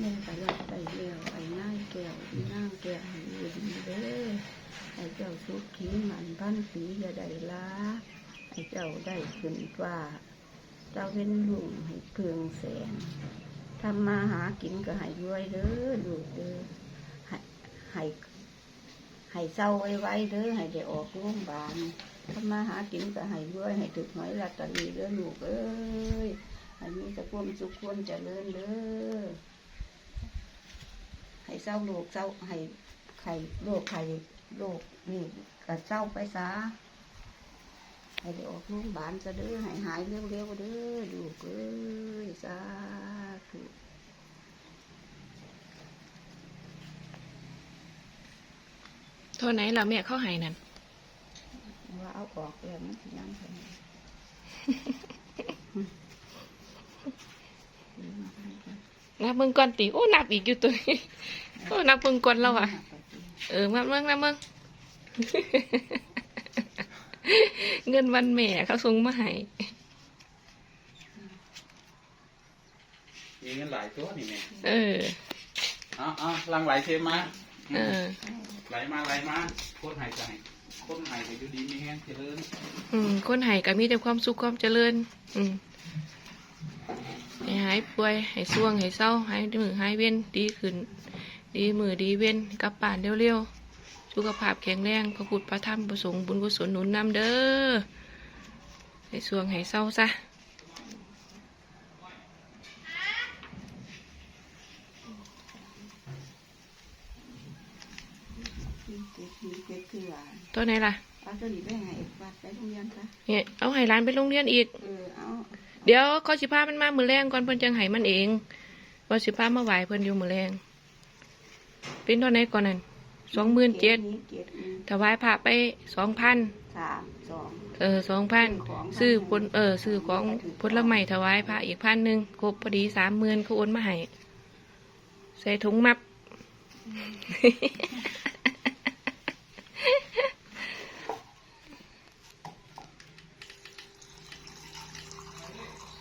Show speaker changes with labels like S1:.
S1: แม่ก็อยากได้เลี้ยวไอ้นายแก้วอีนางแก้วให้อยู่ดีเด้อให้เจ้าสุขขีหมันพันปีอย่าได้ละให้เจ้าได้ขึ้นฟ้าเจ้าเป็นลุงให้เพืองแสงทำมาหากินก็ให้รวยเด้อลูกเด้อให้ให้ให้เศร้าไว้ไว้เด้อให้ได้ออกโรงพยาบาลทำมาหากินก็ให้รวยให้ถึกหอยลอตเตอรี่เด้อลูกเอ้ยให้มีแต่ความสุขความเจริญเด้อ เศร้าโรคเศร้าให้ไข่โรคไข่โรคนี่ก็เศร้าไปซะให้ได้ออกโรงพยาบาลซะเด้อให้หายเร็วๆเด้อดูกเอ้ยสาธุ
S2: เท่าไหนล่ะแม่เข้าให้นั่น
S1: ว่าเอาออกแล้วมันสิยังไง
S2: นับเบิ่งก่อนติ โอ้ นับอีกอยู่ตัวนี้โอ้ นับเบิ่งก่อนแล้วอะ เออมาเบิ่งนับเบิ่งเงินวันแม่เขาส่งมาให้
S3: มีเงินหลายตัวนี่แม่
S2: เออ
S3: เอาเอาลังไหลเทมา
S2: เออ
S3: ไหลมาไหลมาโคตรหายใจโคตรหายใจอยู่ดีมีแห้งเจริญ
S2: อืมคนให้ก็มีแต่ความสุขความเจริญ อืม ให้หายป่วยให้ส่วงให้เศร้าหายมือหายเว้นดีขึ้น ดีมือดีเว้นกลับป่านเร็วๆสุขภาพแข็งแรงพระพุทธพระธรรมพระสงฆ์บุญกุศลหนุนนำเด้อให้ส่วงให้เศร้าซะ
S1: เก็บคือเก็บคือว่า
S2: ตัวไหนล่ะ
S1: เอาตัวนี้ไปให้วัดไปโรงเรียนซะ
S2: เนี่ยเอาให้ร้านไปโรงเรียนอีก
S1: เออเอา
S2: เดี๋ยวเขาสิพามันมามือแรงก่อนเพิ่นจังให้มันเองว่าสิพามาไหวเพิ่นอยู่มือแรงเป็นเท่าไหนก่อนนั่นสองหมื่นเจ็ด
S1: เจ็ดอืม
S2: ถวายพระไปสองพัน
S1: สามสอง
S2: เออสองพัน
S1: ซื้
S2: ซื้อ
S1: อ
S2: ผ
S1: ของ
S2: ลเออซื้อของผลไม้ถวายพระอีกพันหนึ่งครบพอดีสามหมื่นเขาโอนมาให้ใส่ถุงมับ